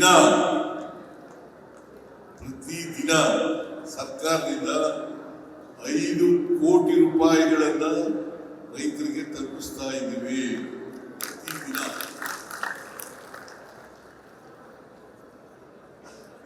ದಿನ ಪ್ರತಿ ದಿನ ಸರ್ಕಾರದಿಂದ ಐದು ಕೋಟಿ ರೂಪಾಯಿಗಳನ್ನ ರೈತರಿಗೆ ತಲುಪಿಸ್ತಾ ಇದ್ದೀವಿ. ಪ್ರತಿದಿನ.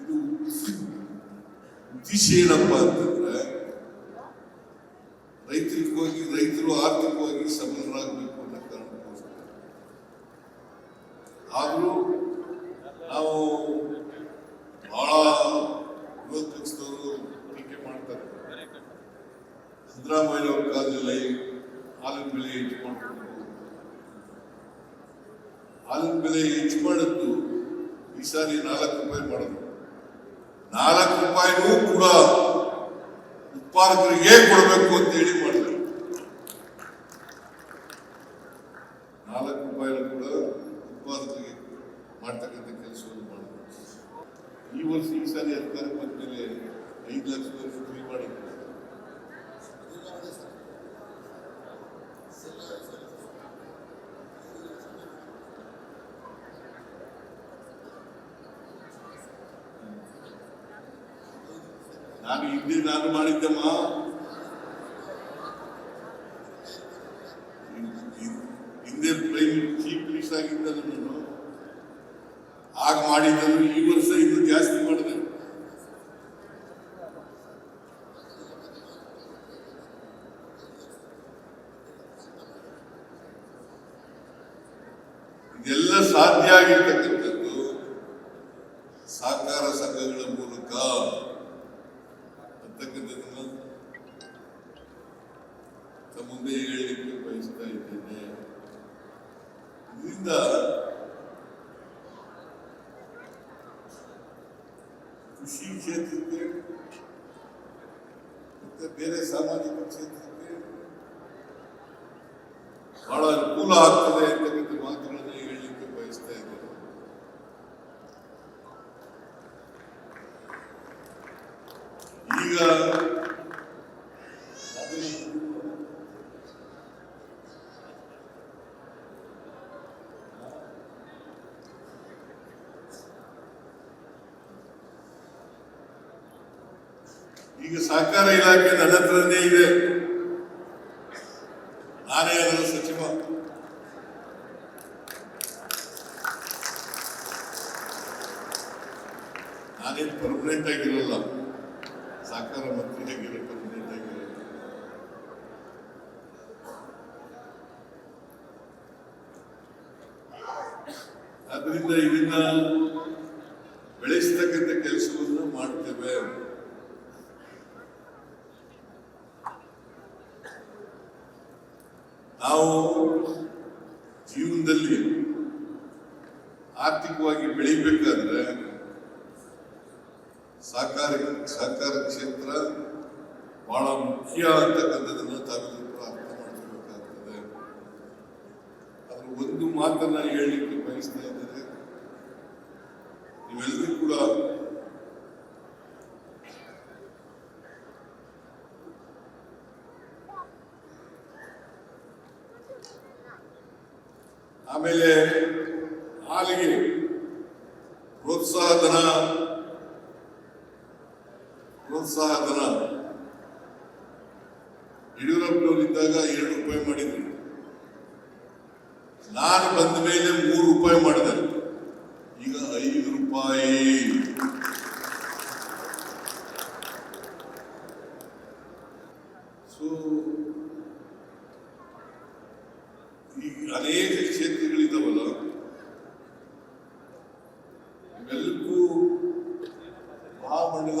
ಇದು ಉದ್ದೇಶ ಏನಪ್ಪ ಅಂತಂದ್ರೆ ಹಾಲಿನ ಬೆಲೆ ಹೆಚ್ಚು ಮಾಡಿದ್ದು ಈ ಸಾರಿ ನಾಲ್ಕು ರೂಪಾಯಿ ಮಾಡೋದು. ನಾಲ್ಕು ರೂಪಾಯಿನೂ ಕೂಡ ಉತ್ಪಾದಕರಿಗೆ ಕೊಡಬೇಕು ಅಂತ ಹೇಳಿ ಮಾಡಿದ್ರು. ನಾಲ್ಕು ರೂಪಾಯಿನ ಕೂಡ ಉತ್ಪಾದಕರಿಗೆ ಮಾಡ್ತಕ್ಕಂಥ ಕೆಲಸವನ್ನು ಮಾಡಿದ್ರು. ಈ ವರ್ಷ ಈ ಸಾರಿ ಅಧಿಕಾರ ಬಂದ ಮೇಲೆ ಐದು ಲಕ್ಷ ರೂಪಾಯಿ ಮಾಡಿದ್ರು. ನಾನು ಹಿಂದೆ ನಾನು ಮಾಡಿದ್ದಮ್ಮ. ಹಿಂದೆ ಚೀಫ್ ಮಿನಿಸ್ಟರ್ ಆಗಿದ್ದ ನಾನು. ಆಗ ಮಾಡಿದ್ದನ್ನು ಈ ವರ್ಷ ಇನ್ನು ಜಾಸ್ತಿ ಮಾಡಿದೆ. ಇದೆಲ್ಲ ಸಾಧ್ಯ ಆಗಿರ್ತಕ್ಕಂಥದ್ದು ಸಹಕಾರ ಸಂಘಗಳ ಮೂಲಕ ಅಂತಕ್ಕಂಥದ್ದನ್ನ ತಮ್ಮ ಮುಂದೆ ಹೇಳಲಿಕ್ಕೆ ಬಯಸ್ತಾ ಇದ್ದೇನೆ ಇದರಿಂದ ಕೃಷಿ ಕ್ಷೇತ್ರಕ್ಕೆ ಮತ್ತೆ ಬೇರೆ ಸಾಮಾಜಿಕ ಕ್ಷೇತ್ರಕ್ಕೆ ಬಹಳ ಅನುಕೂಲ ಆಗ್ತದೆ ಅಂತಕ್ಕಂಥ ಮಾತುಗಳನ್ನು ಹೇಳಲಿಕ್ಕೆ ಬಯಸ್ತಾ ಇದ್ದೇನೆ ಈಗ ಈಗ ಸಹಕಾರ ಇಲಾಖೆ ನನ್ನ ಹತ್ರನೇ ಇದೆ. ನಾನೇ ಅದರ ಸಚಿವ. ನಾನೇನು ಪರ್ಮನೆಂಟ್ ಆಗಿರಲ್ಲ. ಸಹಕಾರ ಮಂತ್ರಿ ಪರ್ಮನೆಂಟ್ ಆಗಿರಲ್ಲ ಅದರಿಂದ ಇದನ್ನ ಬೆಳೆಸ್ತಕ್ಕಂಥ ಕೆಲಸವನ್ನು ಮಾಡ್ತೇವೆ. ನಾವು ಜೀವನದಲ್ಲಿ ಆರ್ಥಿಕವಾಗಿ ಬೆಳಿಬೇಕಾದ್ರೆ ಸಹಕಾರ ಸಹಕಾರ ಕ್ಷೇತ್ರ ಬಹಳ ಮುಖ್ಯ ಅಂತಕ್ಕಂಥದ್ದನ್ನು ತಾವೆಲ್ಲರೂ ಅರ್ಥ ಮಾಡ್ಕೋಬೇಕಾಗ್ತದೆ ಅದ್ರ ಒಂದು ಮಾತನ್ನ ಹೇಳಲಿಕ್ಕೆ ಬಯಸ್ತಾ ಇದ್ದಾರೆ. ನೀವೆಲ್ಲರೂ ಕೂಡ ಆಮೇಲೆ ಹಾಲಿಗೆ ಪ್ರೋತ್ಸಾಹ ಧನ ಪ್ರೋತ್ಸಾಹ ಧನ ಯಡಿಯೂರಪ್ಪನವರಿದ್ದಾಗ ಎರಡು ರೂಪಾಯಿ ಮಾಡಿದ್ರು. ನಾನು ಬಂದ ಮೇಲೆ ಮೂರು ರೂಪಾಯಿ ಮಾಡಿದೆ. ಈಗ ಐದು ರೂಪಾಯಿ. ಸೊ ಈಗ ಅನೇಕ ಕ್ಷೇತ್ರಗಳಿದ್ದಾವಲ್ಲ, ಇವೆಲ್ಲಕ್ಕೂ ಮಹಾಮಂಡಲ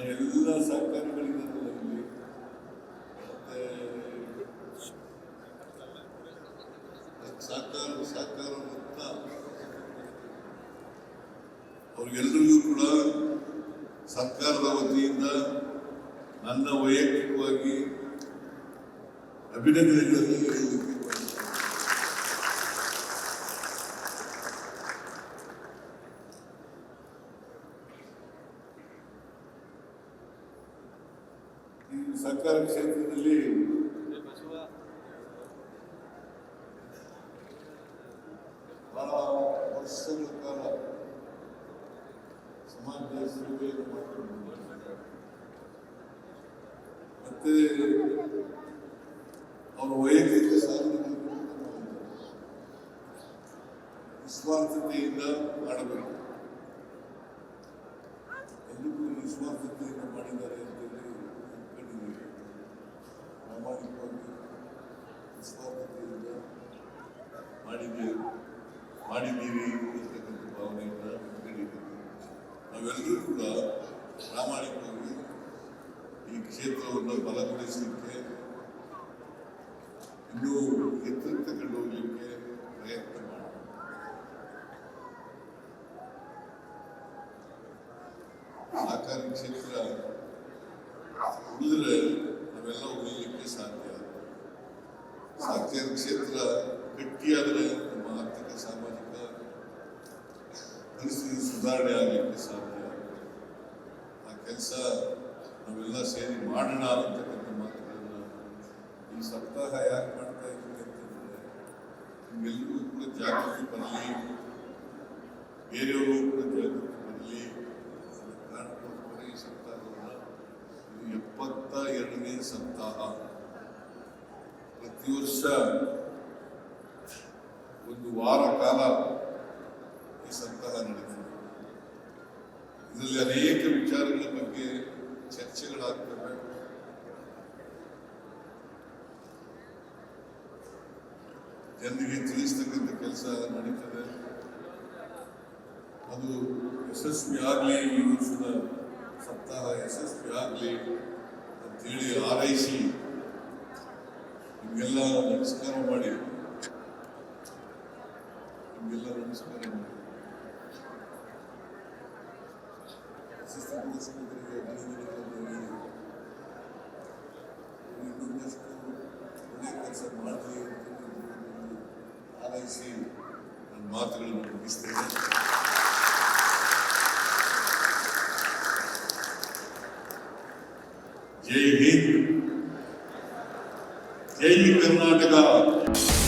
ಆ ಎಲ್ಲ ಸಹಕಾರಗಳಿಂದ ನಮಗೆ ಸರ್ಕಾರ ಸಹಕಾರ ಸಹಕಾರ ಅಂತ ಕೂಡ ಸರ್ಕಾರದ ವತಿಯಿಂದ ನನ್ನ ವೈಯಕ್ತಿಕವಾಗಿ ಅಭಿನಂದನೆಗಳನ್ನು ಸರ್ಕಾರ ಕ್ಷೇತ್ರದಲ್ಲಿ ಬಹಳ ವರ್ಷಗಳ ಕಾಲ ಸಮಾಜ ಸೇವೆಯನ್ನು ಮಾಡಿಕೊಂಡು. ಮತ್ತೆ ಅವರ ವೈಯಕ್ತಿಕ ಮಾಡಿದ್ದಾರೆ. ನಿಸ್ವಾರ್ಥತೆಯಿಂದ ಮಾಡಬೇಕು ಎಲ್ಲರಿಗೂ ನಿಸ್ವಾರ್ಥತೆಯಿಂದ ಮಾಡಿದ್ದಾರೆ ಅಂತೇಳಿ ಪ್ರಾಮಾಣಿಕವಾಗಿ ನಿಸ್ವಾರ್ಥತೆಯಿಂದ ಮಾಡಿದ್ದೀವಿ ಮಾಡಿದ್ದೀವಿ ಅಂತಕ್ಕಂಥ ಭಾವನೆಯಿಂದ ಅಂದ್ಕೊಂಡಿದ್ದೀವಿ ನಾವೆಲ್ಲರೂ ಕೂಡ ಪ್ರಾಮಾಣಿಕವಾಗಿ ಈ ಕ್ಷೇತ್ರವನ್ನು ಬಲಗೊಳಿಸಲಿಕ್ಕೆ ಇನ್ನೂ ಎತ್ತರಕ್ಕೆ ತಗೊಂಡು ಹೋಗ್ಲಿಕ್ಕೆ ಪ್ರಯತ್ನ ಮಾಡೋಣ ಸಹಕಾರಿ ಕ್ಷೇತ್ರ ಉಳಿದ್ರೆ ನಾವೆಲ್ಲ ಉಳಿಲಿಕ್ಕೆ ಸಾಧ್ಯ. ಸಹಕಾರಿ ಕ್ಷೇತ್ರ ಗಟ್ಟಿಯಾದರೆ ನಮ್ಮ ಆರ್ಥಿಕ, ಸಾಮಾಜಿಕ ಪರಿಸ್ಥಿತಿ ಸುಧಾರಣೆ ಆಗಲಿಕ್ಕೆ ಸಾಧ್ಯ. ಆ ಕೆಲಸ ನಾವೆಲ್ಲ ಸೇರಿ ಮಾಡೋಣ ಅಂತಕ್ಕಂಥ ಮಾತುಗಳನ್ನು ಈ ಸಪ್ತಾಹ ಯಾಕೆ ಮಾಡ್ತಾ ಇದ್ದೀವಿ ಅಂತಂದರೆ ನಿಮ್ಗೆಲ್ಲರಿಗೂ ಕೂಡ ಜಾಗೃತಿ ಬರಲಿ. ಬೇರೆಯವರು ಕೂಡ ಸಪ್ತಾಹ ಪ್ರತಿ ವರ್ಷ ಒಂದು ವಾರ ಕಾಲ ಈ ಸಪ್ತಾಹ ನಡೀತದೆ ಇದರಲ್ಲಿ ಅನೇಕ ವಿಚಾರಗಳ ಬಗ್ಗೆ ಚರ್ಚೆಗಳಾಗ್ತವೆ ಜನರಿಗೆ ತಿಳಿಸ್ತಕ್ಕಂಥ ಕೆಲಸ ನಡೀತದೆ ಅದು ಯಶಸ್ವಿ ಆಗಲಿ ಈ ವರ್ಷದ ಸಪ್ತಾಹ ಯಶಸ್ವಿ ಆಗಲಿ ಅಂತೇಳಿ ಹಾರೈಸಿ ನಿಮಗೆಲ್ಲ ನಮಸ್ಕಾರ ಮಾಡಿ ನಿಮಗೆಲ್ಲ ನಮಸ್ಕಾರ ಮಾಡಿ జై హింద్. జై కర్ణాటక.